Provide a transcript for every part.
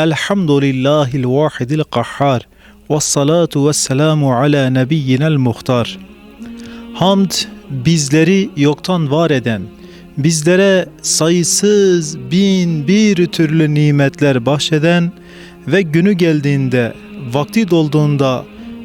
Elhamdülillahil vahidil kahhar. Ve salatu ve selamu ala nebiyyinel muhtar. Hamd bizleri yoktan var eden, bizlere sayısız bin bir türlü nimetler bahşeden ve günü geldiğinde, vakti dolduğunda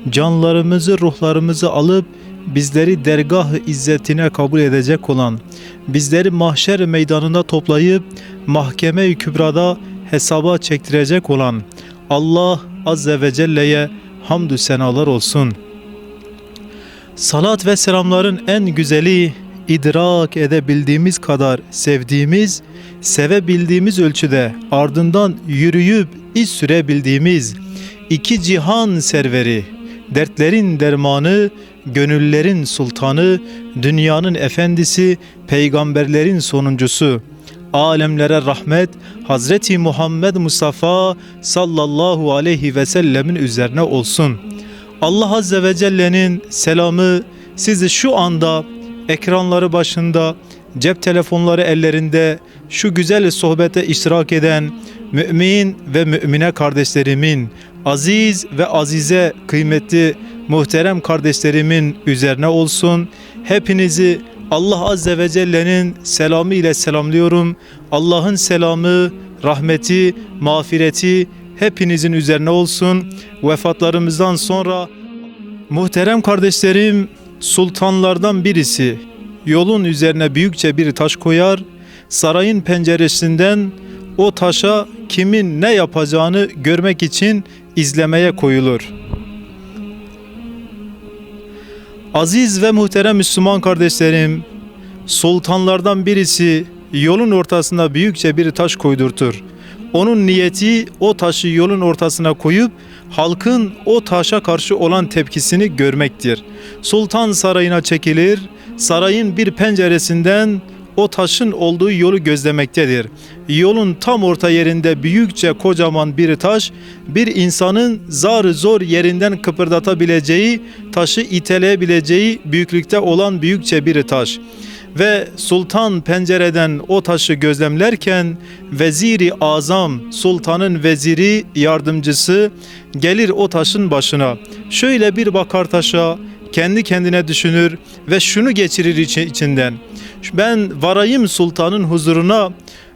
canlarımızı, ruhlarımızı alıp bizleri dergah izzetine kabul edecek olan, bizleri mahşer meydanında toplayıp mahkeme-i kübrada hesaba çektirecek olan Allah Azze ve Celle'ye hamdü senalar olsun. Salat ve selamların en güzeli idrak edebildiğimiz kadar sevdiğimiz, sevebildiğimiz ölçüde ardından yürüyüp iz sürebildiğimiz iki cihan serveri, dertlerin dermanı, gönüllerin sultanı, dünyanın efendisi, peygamberlerin sonuncusu, alemlere rahmet Hazreti Muhammed Mustafa sallallahu aleyhi ve sellemin üzerine olsun. Allah Azze ve Celle'nin selamı sizi şu anda ekranları başında, cep telefonları ellerinde şu güzel sohbete iştirak eden mümin ve mümine kardeşlerimin, aziz ve azize kıymetli muhterem kardeşlerimin üzerine olsun. Hepinizi Allah Azze ve Celle'nin selamı ile selamlıyorum. Allah'ın selamı, rahmeti, mağfireti hepinizin üzerine olsun. Vefatlarımızdan sonra muhterem kardeşlerim sultanlardan birisi yolun üzerine büyükçe bir taş koyar. Sarayın penceresinden o taşa kimin ne yapacağını görmek için izlemeye koyulur. Aziz ve muhterem Müslüman kardeşlerim, sultanlardan birisi yolun ortasına büyükçe bir taş koydurtur. Onun niyeti o taşı yolun ortasına koyup halkın o taşa karşı olan tepkisini görmektir. Sultan sarayına çekilir, sarayın bir penceresinden o taşın olduğu yolu gözlemektedir. Yolun tam orta yerinde büyükçe kocaman bir taş, bir insanın zar zor yerinden kıpırdatabileceği, taşı iteleyebileceği büyüklükte olan büyükçe bir taş. Ve sultan pencereden o taşı gözlemlerken veziri azam, sultanın veziri, yardımcısı gelir o taşın başına. Şöyle bir bakar taşa, kendi kendine düşünür ve şunu geçirir içinden ben varayım sultanın huzuruna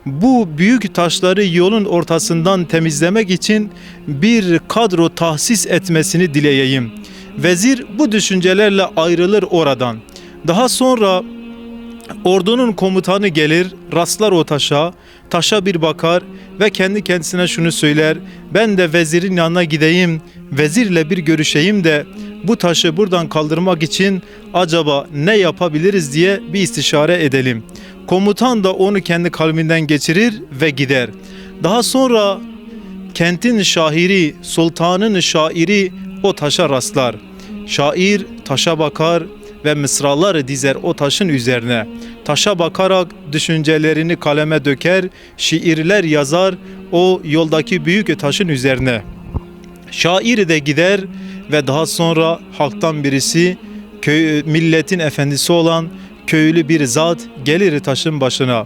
bu büyük taşları yolun ortasından temizlemek için bir kadro tahsis etmesini dileyeyim. Vezir bu düşüncelerle ayrılır oradan. Daha sonra ordunun komutanı gelir, rastlar o taşa, taşa bir bakar ve kendi kendisine şunu söyler. Ben de vezirin yanına gideyim, vezirle bir görüşeyim de bu taşı buradan kaldırmak için acaba ne yapabiliriz diye bir istişare edelim. Komutan da onu kendi kalbinden geçirir ve gider. Daha sonra kentin şahiri, sultanın şairi o taşa rastlar. Şair taşa bakar ve mısralar dizer o taşın üzerine. Taşa bakarak düşüncelerini kaleme döker, şiirler yazar o yoldaki büyük taşın üzerine. Şair de gider ve daha sonra halktan birisi köy, milletin efendisi olan köylü bir zat gelir taşın başına.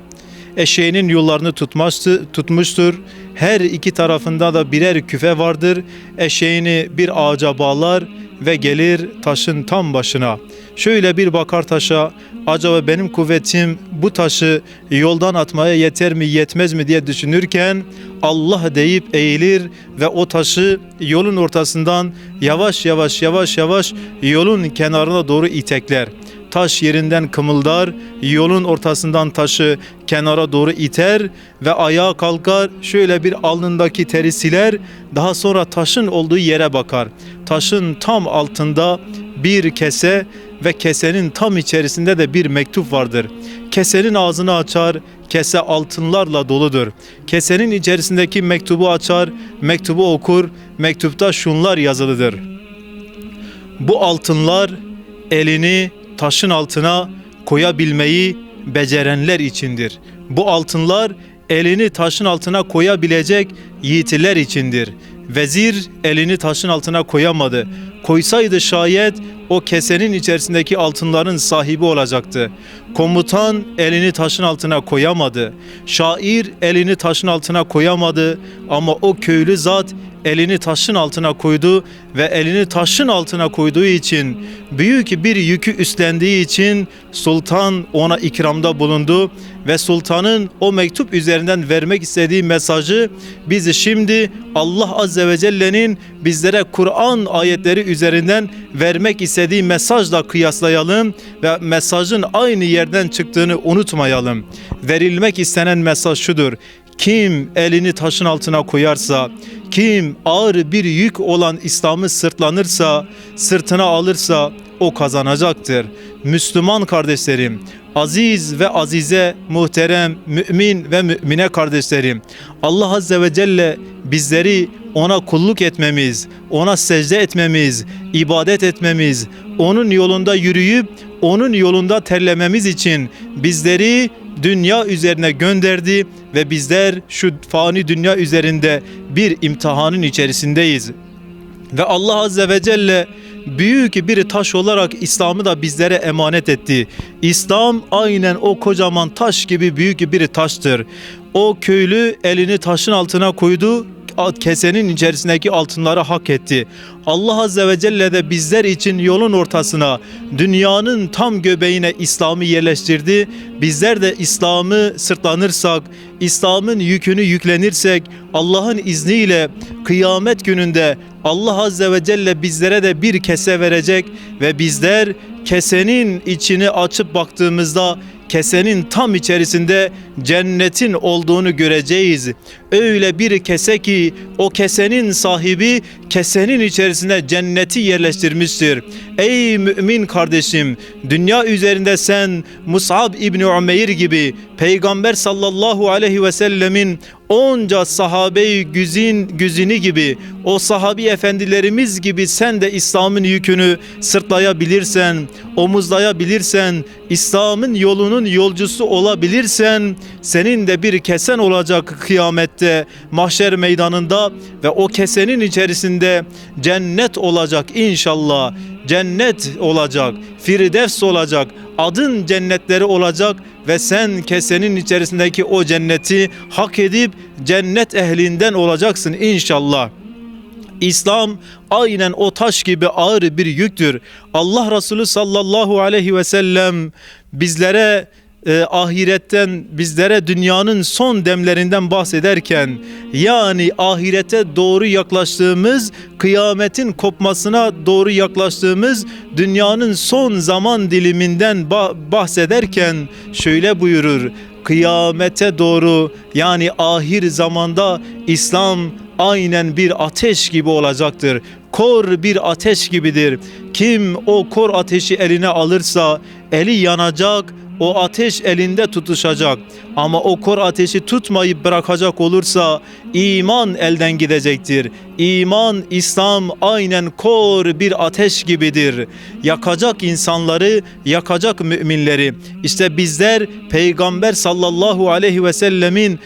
Eşeğinin yollarını tutmuştu, tutmuştur. Her iki tarafında da birer küfe vardır. Eşeğini bir ağaca bağlar ve gelir taşın tam başına. Şöyle bir bakar taşa, acaba benim kuvvetim bu taşı yoldan atmaya yeter mi yetmez mi diye düşünürken Allah deyip eğilir ve o taşı yolun ortasından yavaş yavaş yavaş yavaş yolun kenarına doğru itekler taş yerinden kımıldar, yolun ortasından taşı kenara doğru iter ve ayağa kalkar, şöyle bir alnındaki teri siler, daha sonra taşın olduğu yere bakar. Taşın tam altında bir kese ve kesenin tam içerisinde de bir mektup vardır. Kesenin ağzını açar, kese altınlarla doludur. Kesenin içerisindeki mektubu açar, mektubu okur, mektupta şunlar yazılıdır. Bu altınlar elini taşın altına koyabilmeyi becerenler içindir. Bu altınlar elini taşın altına koyabilecek yiğitler içindir. Vezir elini taşın altına koyamadı. Koysaydı şayet o kesenin içerisindeki altınların sahibi olacaktı. Komutan elini taşın altına koyamadı. Şair elini taşın altına koyamadı ama o köylü zat elini taşın altına koydu ve elini taşın altına koyduğu için büyük bir yükü üstlendiği için sultan ona ikramda bulundu ve sultanın o mektup üzerinden vermek istediği mesajı biz şimdi Allah Azze ve Celle'nin bizlere Kur'an ayetleri üzerinden vermek istediği mesajla kıyaslayalım ve mesajın aynı yerden çıktığını unutmayalım. Verilmek istenen mesaj şudur. Kim elini taşın altına koyarsa, kim ağır bir yük olan İslam'ı sırtlanırsa, sırtına alırsa o kazanacaktır. Müslüman kardeşlerim, aziz ve azize, muhterem, mümin ve mümine kardeşlerim. Allah Azze ve Celle bizleri ona kulluk etmemiz, ona secde etmemiz, ibadet etmemiz, onun yolunda yürüyüp onun yolunda terlememiz için bizleri dünya üzerine gönderdi ve bizler şu fani dünya üzerinde bir imtihanın içerisindeyiz. Ve Allah Azze ve Celle büyük bir taş olarak İslam'ı da bizlere emanet etti. İslam aynen o kocaman taş gibi büyük bir taştır. O köylü elini taşın altına koydu, kesenin içerisindeki altınları hak etti. Allah Azze ve Celle de bizler için yolun ortasına, dünyanın tam göbeğine İslam'ı yerleştirdi. Bizler de İslam'ı sırtlanırsak, İslam'ın yükünü yüklenirsek, Allah'ın izniyle kıyamet gününde Allah Azze ve Celle bizlere de bir kese verecek ve bizler kesenin içini açıp baktığımızda kesenin tam içerisinde cennetin olduğunu göreceğiz. Öyle bir kese ki o kesenin sahibi kesenin içerisine cenneti yerleştirmiştir. Ey mümin kardeşim, dünya üzerinde sen Mus'ab İbni Umeyr gibi Peygamber sallallahu aleyhi ve sellemin onca sahabe-i güzin, güzini gibi o sahabi efendilerimiz gibi sen de İslam'ın yükünü sırtlayabilirsen, omuzlayabilirsen, İslam'ın yolunun yolcusu olabilirsen senin de bir kesen olacak kıyamette mahşer meydanında ve o kesenin içerisinde cennet olacak inşallah. Cennet olacak, firdevs olacak, adın cennetleri olacak ve sen kesenin içerisindeki o cenneti hak edip cennet ehlinden olacaksın inşallah. İslam aynen o taş gibi ağır bir yüktür. Allah Resulü sallallahu aleyhi ve sellem bizlere e, ahiretten bizlere dünyanın son demlerinden bahsederken yani ahirete doğru yaklaştığımız kıyametin kopmasına doğru yaklaştığımız dünyanın son zaman diliminden ba- bahsederken şöyle buyurur kıyamete doğru yani ahir zamanda İslam aynen bir ateş gibi olacaktır. Kor bir ateş gibidir. Kim o kor ateşi eline alırsa eli yanacak, o ateş elinde tutuşacak. Ama o kor ateşi tutmayıp bırakacak olursa iman elden gidecektir. İman, İslam aynen kor bir ateş gibidir. Yakacak insanları, yakacak müminleri. İşte bizler Peygamber sallallahu aleyhi ve sellemin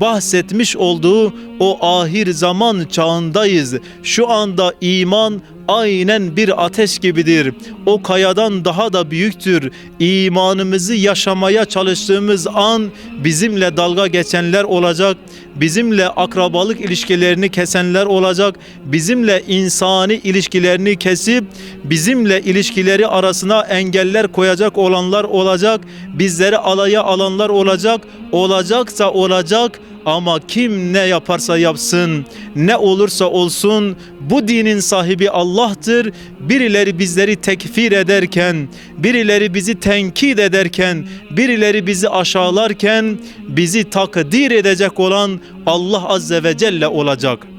bahsetmiş olduğu o ahir zaman çağındayız. Şu anda iman aynen bir ateş gibidir. O kayadan daha da büyüktür. İmanımızı yaşamaya çalıştığımız an bizimle dalga geçenler olacak. Bizimle akrabalık ilişkilerini kesenler olacak. Bizimle insani ilişkilerini kesip bizimle ilişkileri arasına engeller koyacak olanlar olacak. Bizleri alaya alanlar olacak. Olacaksa olacak ama kim ne yaparsa yapsın, ne olursa olsun bu dinin sahibi Allah'tır. Birileri bizleri tekfir ederken, birileri bizi tenkit ederken, birileri bizi aşağılarken bizi takdir edecek olan Allah Azze ve Celle olacak.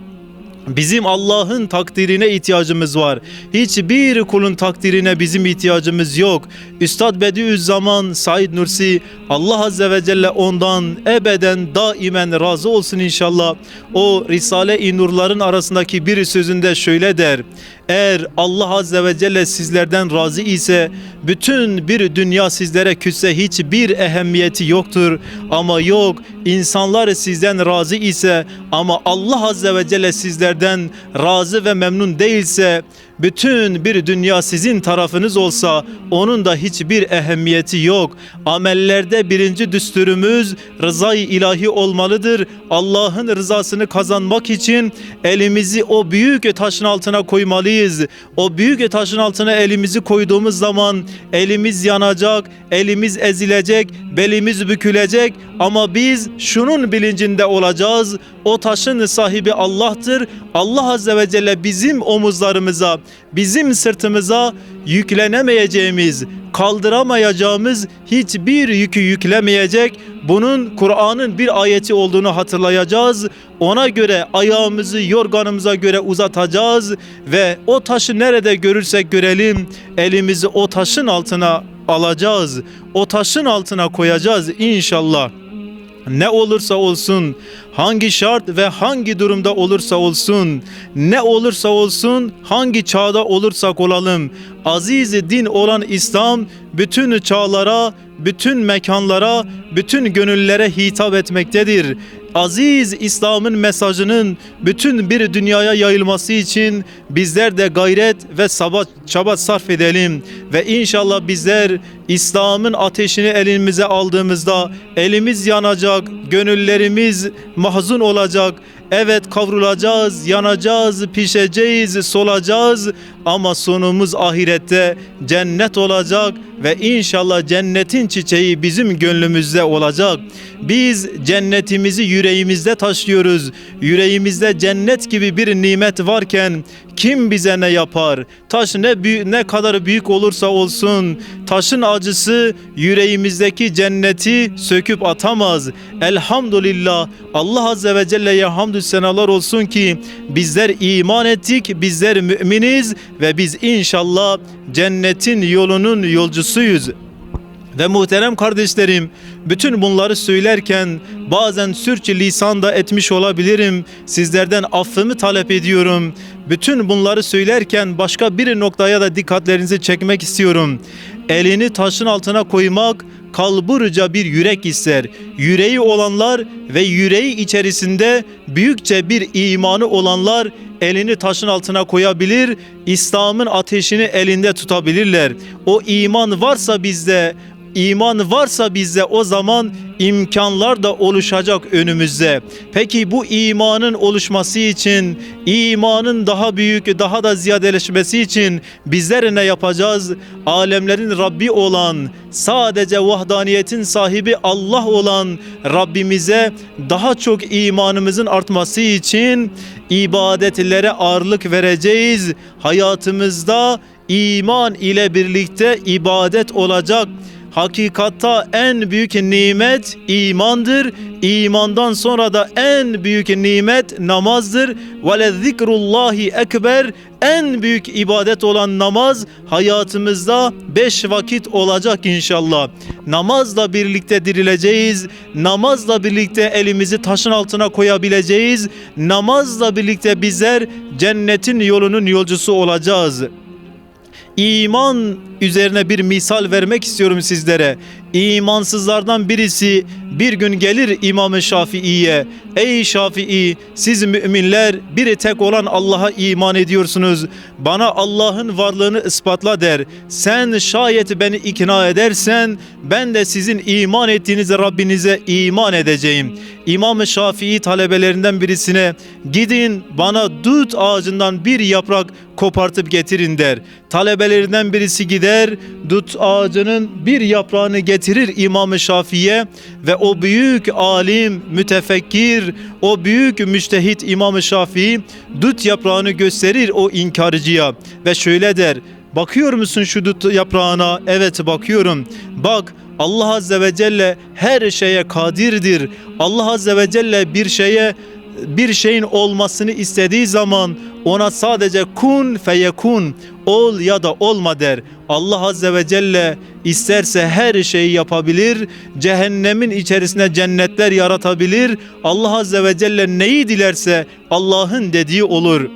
Bizim Allah'ın takdirine ihtiyacımız var. Hiçbir kulun takdirine bizim ihtiyacımız yok. Üstad Bediüzzaman Said Nursi Allah Azze ve Celle ondan ebeden daimen razı olsun inşallah. O Risale-i Nurların arasındaki bir sözünde şöyle der. Eğer Allah Azze ve Celle sizlerden razı ise bütün bir dünya sizlere küsse hiçbir ehemmiyeti yoktur. Ama yok insanlar sizden razı ise ama Allah Azze ve Celle sizlerden razı ve memnun değilse bütün bir dünya sizin tarafınız olsa onun da hiçbir ehemmiyeti yok. Amellerde birinci düsturumuz rızayı ilahi olmalıdır. Allah'ın rızasını kazanmak için elimizi o büyük taşın altına koymalıyız. O büyük taşın altına elimizi koyduğumuz zaman elimiz yanacak, elimiz ezilecek, belimiz bükülecek ama biz şunun bilincinde olacağız. O taşın sahibi Allah'tır. Allah Azze ve Celle bizim omuzlarımıza, bizim sırtımıza yüklenemeyeceğimiz, kaldıramayacağımız hiçbir yükü yüklemeyecek. Bunun Kur'an'ın bir ayeti olduğunu hatırlayacağız. Ona göre ayağımızı yorganımıza göre uzatacağız ve o taşı nerede görürsek görelim elimizi o taşın altına alacağız. O taşın altına koyacağız inşallah. Ne olursa olsun, hangi şart ve hangi durumda olursa olsun, ne olursa olsun, hangi çağda olursak olalım, aziz din olan İslam bütün çağlara, bütün mekanlara, bütün gönüllere hitap etmektedir. Aziz İslam'ın mesajının bütün bir dünyaya yayılması için bizler de gayret ve sabah çaba sarf edelim ve inşallah bizler İslam'ın ateşini elimize aldığımızda elimiz yanacak, gönüllerimiz mahzun olacak. Evet kavrulacağız, yanacağız, pişeceğiz, solacağız ama sonumuz ahirette cennet olacak ve inşallah cennetin çiçeği bizim gönlümüzde olacak. Biz cennetimizi yüreğimizde taşıyoruz. Yüreğimizde cennet gibi bir nimet varken kim bize ne yapar? Taş ne büyük, ne kadar büyük olursa olsun taşın acısı yüreğimizdeki cenneti söküp atamaz. Elhamdülillah Allah Azze ve Celle'ye hamdü senalar olsun ki bizler iman ettik, bizler müminiz ve biz inşallah cennetin yolunun yolcusuyuz. Ve muhterem kardeşlerim, bütün bunları söylerken bazen sürçü lisanda etmiş olabilirim. Sizlerden affımı talep ediyorum. Bütün bunları söylerken başka bir noktaya da dikkatlerinizi çekmek istiyorum. Elini taşın altına koymak kalburca bir yürek ister. Yüreği olanlar ve yüreği içerisinde büyükçe bir imanı olanlar elini taşın altına koyabilir, İslam'ın ateşini elinde tutabilirler. O iman varsa bizde, İman varsa bizde o zaman imkanlar da oluşacak önümüzde. Peki bu imanın oluşması için, imanın daha büyük, daha da ziyadeleşmesi için bizler ne yapacağız? Alemlerin Rabbi olan, sadece vahdaniyetin sahibi Allah olan Rabbimize daha çok imanımızın artması için ibadetlere ağırlık vereceğiz. Hayatımızda iman ile birlikte ibadet olacak. Hakikatta en büyük nimet imandır. İmandan sonra da en büyük nimet namazdır. Ve le zikrullahi ekber. En büyük ibadet olan namaz hayatımızda beş vakit olacak inşallah. Namazla birlikte dirileceğiz. Namazla birlikte elimizi taşın altına koyabileceğiz. Namazla birlikte bizler cennetin yolunun yolcusu olacağız. İman üzerine bir misal vermek istiyorum sizlere. İmansızlardan birisi bir gün gelir İmam-ı Şafii'ye. Ey Şafii siz müminler bir tek olan Allah'a iman ediyorsunuz. Bana Allah'ın varlığını ispatla der. Sen şayet beni ikna edersen ben de sizin iman ettiğiniz Rabbinize iman edeceğim. İmam-ı Şafii talebelerinden birisine gidin bana dut ağacından bir yaprak kopartıp getirin der. Talebelerinden birisi gider dut ağacının bir yaprağını getirir İmam-ı Şafii'ye ve o büyük alim, mütefekkir, o büyük müştehit İmam-ı Şafii dut yaprağını gösterir o inkarcıya ve şöyle der. Bakıyor musun şu dut yaprağına? Evet bakıyorum. Bak Allah Azze ve Celle her şeye kadirdir. Allah Azze ve Celle bir şeye bir şeyin olmasını istediği zaman ona sadece kun feyekun ol ya da olma der. Allah Azze ve Celle isterse her şeyi yapabilir. Cehennemin içerisine cennetler yaratabilir. Allah Azze ve Celle neyi dilerse Allah'ın dediği olur.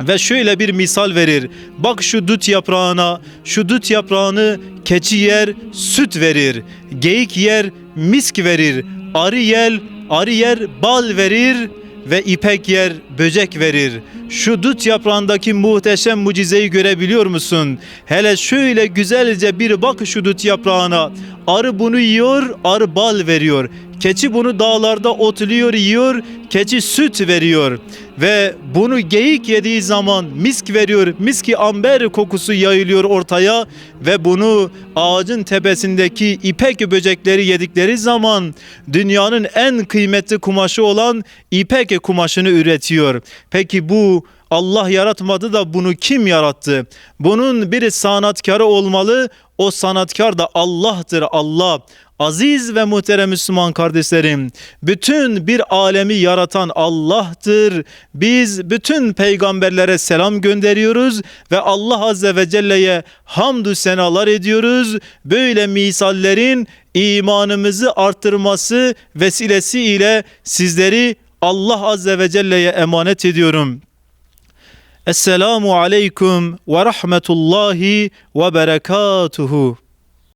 Ve şöyle bir misal verir. Bak şu dut yaprağına, şu dut yaprağını keçi yer, süt verir. Geyik yer, misk verir. Arı yer, arı yer, bal verir. Ve ipek yer, böcek verir. Şu dut yaprağındaki muhteşem mucizeyi görebiliyor musun? Hele şöyle güzelce bir bak şu dut yaprağına. Arı bunu yiyor, arı bal veriyor. Keçi bunu dağlarda otluyor, yiyor. Keçi süt veriyor. Ve bunu geyik yediği zaman misk veriyor. Miski amber kokusu yayılıyor ortaya. Ve bunu ağacın tepesindeki ipek böcekleri yedikleri zaman dünyanın en kıymetli kumaşı olan ipek kumaşını üretiyor. Peki bu Allah yaratmadı da bunu kim yarattı? Bunun bir sanatkarı olmalı. O sanatkar da Allah'tır Allah. Aziz ve muhterem Müslüman kardeşlerim, bütün bir alemi yaratan Allah'tır. Biz bütün peygamberlere selam gönderiyoruz ve Allah Azze ve Celle'ye hamdü senalar ediyoruz. Böyle misallerin imanımızı arttırması vesilesiyle sizleri Allah Azze ve Celle'ye emanet ediyorum. Esselamu aleyküm ve rahmetullahi ve berekatuhu.